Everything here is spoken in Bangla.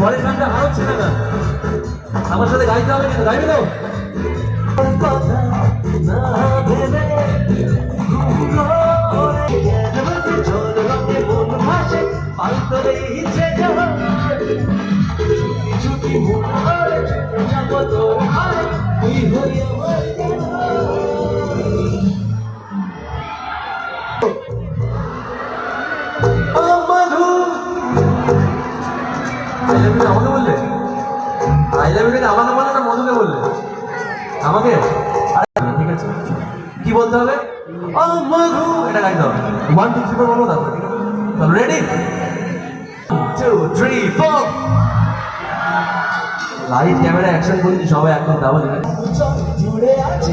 পরের গানটা ভালো ছিল না? আমার সাথে গাইতে হবে কিন্তু, গাইবে তো? ছুটি ছুটি মনে হয় যাব তোর হায় ইউ আমাকে বললে? আই লাভ ইউ আমাকে বললে না মধুকে বললে? আমাকে? ঠিক আছে। কি বলতে হবে? মধু, এটা গাইতে হবে। ওয়ান টু থ্রি ফোর বলব তারপর, ঠিক আছে? চলো ready two three four light camera action করছি, সবাই এখন দাবা জুড়ে আছে